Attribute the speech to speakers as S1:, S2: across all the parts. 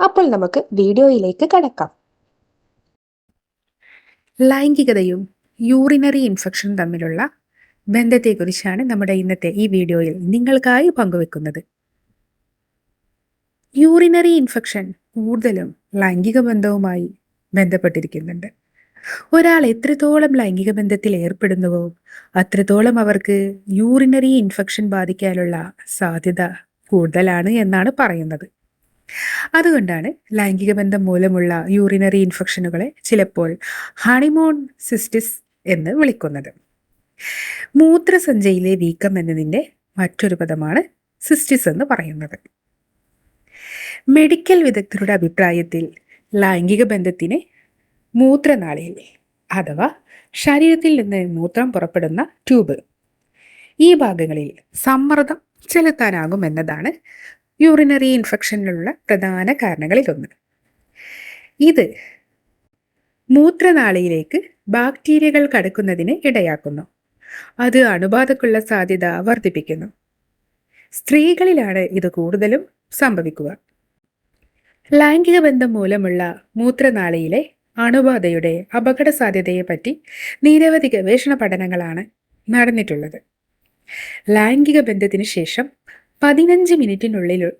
S1: അപ്പോൾ നമുക്ക് വീഡിയോയിലേക്ക് കടക്കാം.
S2: ലൈംഗികതയും യൂറിനറി ഇൻഫെക്ഷനും തമ്മിലുള്ള ബന്ധത്തെക്കുറിച്ചാണ് നമ്മുടെ ഇന്നത്തെ ഈ വീഡിയോയിൽ നിങ്ങൾക്കായി പങ്കുവെക്കുന്നത്. യൂറിനറി ഇൻഫെക്ഷൻ കൂടുതലും ലൈംഗിക ബന്ധവുമായി ബന്ധപ്പെട്ടിരിക്കുന്നുണ്ട്. ഒരാൾ എത്രത്തോളം ലൈംഗിക ബന്ധത്തിൽ ഏർപ്പെടുന്നുവോ അത്രത്തോളം അവർക്ക് യൂറിനറി ഇൻഫെക്ഷൻ ബാധിക്കാനുള്ള സാധ്യത കൂടുതലാണ് എന്നാണ് പറയുന്നത്. അതുകൊണ്ടാണ് ലൈംഗിക ബന്ധം മൂലമുള്ള യൂറിനറി ഇൻഫെക്ഷനുകളെ ചിലപ്പോൾ ഹണിമോൺ സിസ്റ്റിസ് എന്ന് വിളിക്കുന്നത്. മൂത്രസഞ്ചയിലെ വീക്കം എന്നതിന്റെ മറ്റൊരു പദമാണ് സിസ്റ്റിസ് എന്ന് പറയുന്നത്. മെഡിക്കൽ വിദഗ്ധരുടെ അഭിപ്രായത്തിൽ ലൈംഗിക ബന്ധത്തിന് മൂത്രനാളിയിൽ അഥവാ ശരീരത്തിൽ നിന്ന് മൂത്രം പുറപ്പെടുന്ന ട്യൂബ് ഈ ഭാഗങ്ങളിൽ സമ്മർദ്ദം ചെലുത്താനാകും എന്നതാണ് യൂറിനറി ഇൻഫെക്ഷനിലുള്ള പ്രധാന കാരണങ്ങളിലൊന്ന്. ഇത് മൂത്രനാളിയിലേക്ക് ബാക്ടീരിയകൾ കടക്കുന്നതിന് ഇടയാക്കുന്നു. അത് അണുബാധക്കുള്ള സാധ്യത വർദ്ധിപ്പിക്കുന്നു. സ്ത്രീകളിലാണ് ഇത് കൂടുതലും സംഭവിക്കുക. ലൈംഗിക ബന്ധം മൂലമുള്ള മൂത്രനാളിയിലെ അണുബാധയുടെ അപകട സാധ്യതയെപ്പറ്റി നിരവധി ഗവേഷണ പഠനങ്ങളാണ് നടന്നിട്ടുള്ളത്. ലൈംഗിക ബന്ധത്തിന് ശേഷം പതിനഞ്ച് മിനിറ്റിനുള്ളിൽ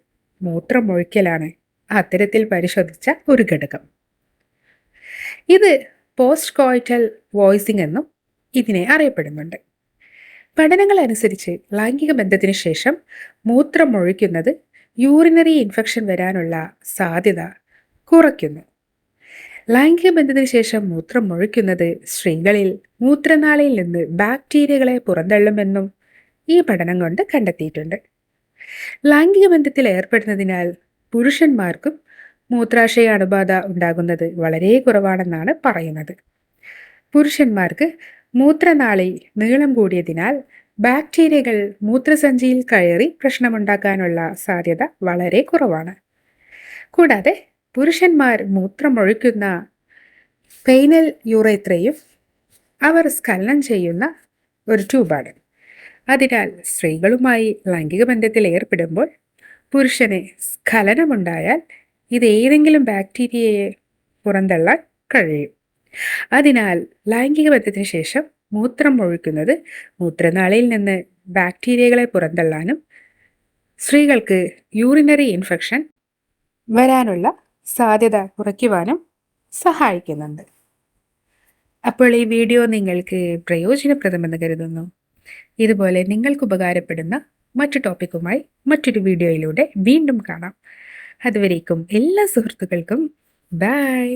S2: മൂത്രമൊഴിക്കലാണ് അത്തരത്തിൽ പരിശോധിച്ച ഒരു ഘടകം. ഇത് പോസ്റ്റ് കോയിറ്റൽ വോയിസിംഗ് എന്നും ഇതിനെ അറിയപ്പെടുന്നുണ്ട്. പഠനങ്ങൾ അനുസരിച്ച് ലൈംഗിക ബന്ധത്തിന് ശേഷം മൂത്രമൊഴിക്കുന്നത് യൂറിനറി ഇൻഫെക്ഷൻ വരാനുള്ള സാധ്യത കുറയ്ക്കുന്നു. ലൈംഗിക ബന്ധത്തിന് ശേഷം മൂത്രം ഒഴിക്കുന്നത് സ്ത്രീകളിൽ മൂത്രനാളിയിൽ നിന്ന് ബാക്ടീരിയകളെ പുറന്തള്ളുമെന്നും ഈ പഠനം കൊണ്ട് കണ്ടെത്തിയിട്ടുണ്ട്. ലൈംഗിക ബന്ധത്തിൽ ഏർപ്പെടുന്നതിനാൽ പുരുഷന്മാർക്കും മൂത്രാശയ അണുബാധ ഉണ്ടാകുന്നത് വളരെ കുറവാണെന്നാണ് പറയുന്നത്. പുരുഷന്മാർക്ക് മൂത്രനാളി നീളം കൂടിയതിനാൽ ബാക്ടീരിയകൾ മൂത്രസഞ്ചിയിൽ കയറി പ്രശ്നമുണ്ടാക്കാനുള്ള സാധ്യത വളരെ കുറവാണ്. കൂടാതെ പുരുഷന്മാർ മൂത്രമൊഴിക്കുന്ന പെയിനൽ യൂറേത്രയും അവർ സ്കലനം ചെയ്യുന്ന ഒരു ട്യൂബാണ്. അതിനാൽ സ്ത്രീകളുമായി ലൈംഗിക ബന്ധത്തിൽ ഏർപ്പെടുമ്പോൾ പുരുഷന് സ്ഖലനമുണ്ടായാൽ ഇത് ഏതെങ്കിലും ബാക്ടീരിയയെ പുറന്തള്ളാൻ കഴിയും. അതിനാൽ ലൈംഗിക ബന്ധത്തിന് ശേഷം മൂത്രം ഒഴിക്കുന്നത് മൂത്രനാളിയിൽ നിന്ന് ബാക്ടീരിയകളെ പുറന്തള്ളാനും സ്ത്രീകൾക്ക് യൂറിനറി ഇൻഫെക്ഷൻ വരാനുള്ള സാധ്യത കുറയ്ക്കുവാനും സഹായിക്കുന്നുണ്ട്. അപ്പോൾ ഈ വീഡിയോ നിങ്ങൾക്ക് പ്രയോജനപ്രദമെന്ന് കരുതുന്നു. ഇതുപോലെ നിങ്ങൾക്ക് ഉപകാരപ്പെടുന്ന മറ്റു ടോപ്പിക്കുമായി മറ്റൊരു വീഡിയോയിലൂടെ വീണ്ടും കാണാം. അതുവരേക്കും എല്ലാ സുഹൃത്തുക്കൾക്കും ബൈ